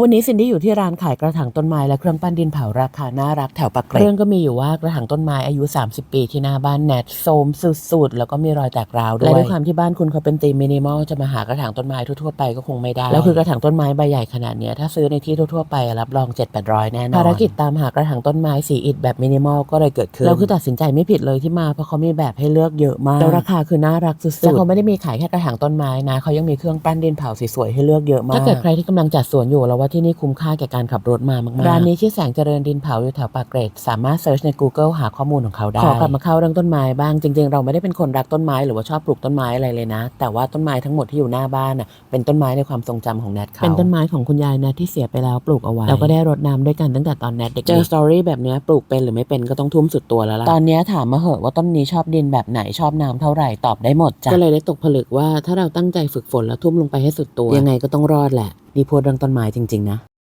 วันนี้ซินดี้อยู่ที่ร้านขายกระถางต้นไม้และเครื่องปั้นดินเผาราคาน่ารักแถวปากเกร็ดเรื่องก็มีอยู่ว่ากระถางต้นไม้อายุ 30 ปีที่หน้าบ้านแนทโซมสุดๆ แล้วก็มีรอยแตกร้าวด้วยและด้วยความที่บ้านคุณเขาเป็นธีมมินิมอลจะมาหากระถางต้นไม้ทั่วๆไปก็คงไม่ได้ แล้วคือกระถางต้นไม้ใบใหญ่ขนาดเนี้ยถ้าซื้อในที่ทั่วๆไปรับรอง 7-800 แน่นอนภารกิจตามหากระถางต้นไม้สีอิฐแบบมินิมอลก็เลยเกิดขึ้นแล้วคือตัดสินใจไม่ผิดเลยที่มาเพราะเขามีแบบให้เลือกเยอะมากแล้วราคาคือน่ารักสุดๆแล้วเขาไม่ได้มีขายแค่กระถางต้นไม้นะเขายังมีเครื่องปั้นดินเผาสวยๆให้เลือกเยอะมากถ้าเกิดใครที่กำลังจัดสวนอยู่แล้วว่าที่นี่คุ้มค่าแก่การขับรถมามากๆร้านนี้ชื่อแสงเจริญดินเผาอยู่แถวปากเกร็ดสามารถเซิร์ชใน Google หาข้อมูลของเขาได้ขอกลับมาเข้าเรื่องต้นไม้บ้างจริง ๆ เราไม่ได้เป็นคนรักต้นไม้หรือว่าชอบปลูกต้นไม้อะไรเลยนะ แต่ว่าต้นไม้ทั้งหมดที่อยู่หน้าบ้านน่ะเป็นต้นไม้ในความทรงจำของแนทเขาเป็นต้นไม้ของคุณยายแนทที่เสียไปแล้วปลูกเอาไว้แล้วก็ได้รดน้ำด้วยกันตั้งแต่ตอนแนทเด็กๆเจอสตอรี่แบบเนี้ยปลูกเป็นหรือไม่เป็นก็ต้องทุ่มสุดตัวแล้วล่ะตอนเนี้ยถามมาเหอะว่าต้นนี้ชอบดินแบบไหนชอบน้ำเท่าไหร่ตอบได้หมดจ้ะก็เลยได้ตกผลึกว่าถ้าเราตั้งใจฝึกฝนแล้วทุ่มลงไปให้สุดตัวยังไงก็ต้องรอดแหละ นี่พูดเรื่องต้นไม้จริง ๆ นะ